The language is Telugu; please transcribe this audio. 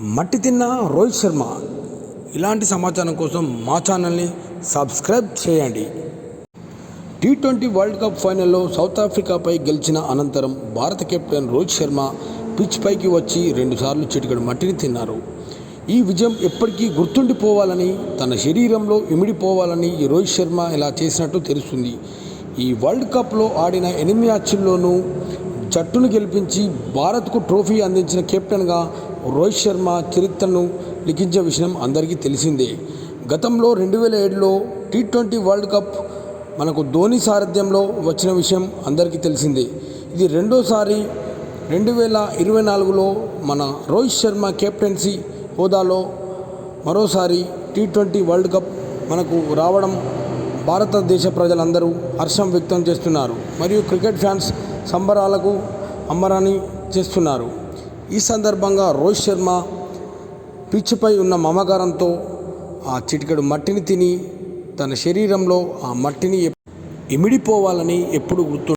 మట్టి తిన్న రోహిత్ శర్మ. ఇలాంటి సమాచారం కోసం మా ఛానల్ని సబ్స్క్రైబ్ చేయండి. టీ ట్వంటీ వరల్డ్ కప్ ఫైనల్లో సౌత్ ఆఫ్రికాపై గెలిచిన అనంతరం భారత కెప్టెన్ రోహిత్ శర్మ పిచ్ పైకి వచ్చి రెండుసార్లు చిటికడు మట్టిని తిన్నారు. ఈ విజయం ఎప్పటికీ గుర్తుండిపోవాలని తన శరీరంలో ఇమిడిపోవాలని ఈ రోహిత్ శర్మ ఇలా చేసినట్టు తెలుస్తుంది. ఈ వరల్డ్ కప్లో ఆడిన ఎనిమిది మ్యాచ్ల్లోనూ జట్టును గెలిపించి భారత్కు ట్రోఫీ అందించిన కెప్టెన్గా రోహిత్ శర్మ చరిత్రను లిఖించే విషయం అందరికీ తెలిసిందే. గతంలో రెండు వేల ఏడులో టీ ట్వంటీ వరల్డ్ కప్ మనకు ధోని సారథ్యంలో వచ్చిన విషయం అందరికీ తెలిసిందే. ఇది రెండోసారి రెండు వేల ఇరవై నాలుగులో మన రోహిత్ శర్మ కెప్టెన్సీ హోదాలో మరోసారి టీ ట్వంటీ వరల్డ్ కప్ మనకు రావడం భారతదేశ ప్రజలందరూ హర్షం వ్యక్తం చేస్తున్నారు. మరియు క్రికెట్ ఫ్యాన్స్ సంబరాలకు అమ్మరాని చేస్తున్నారు. ఈ సందర్భంగా రోహిత్ శర్మ పిచ్పై ఉన్న మమకారంతో ఆ చిటికెడు మట్టిని తిని తన శరీరంలో ఆ మట్టిని ఇమిడిపోవాలని ఎప్పుడు గుర్తు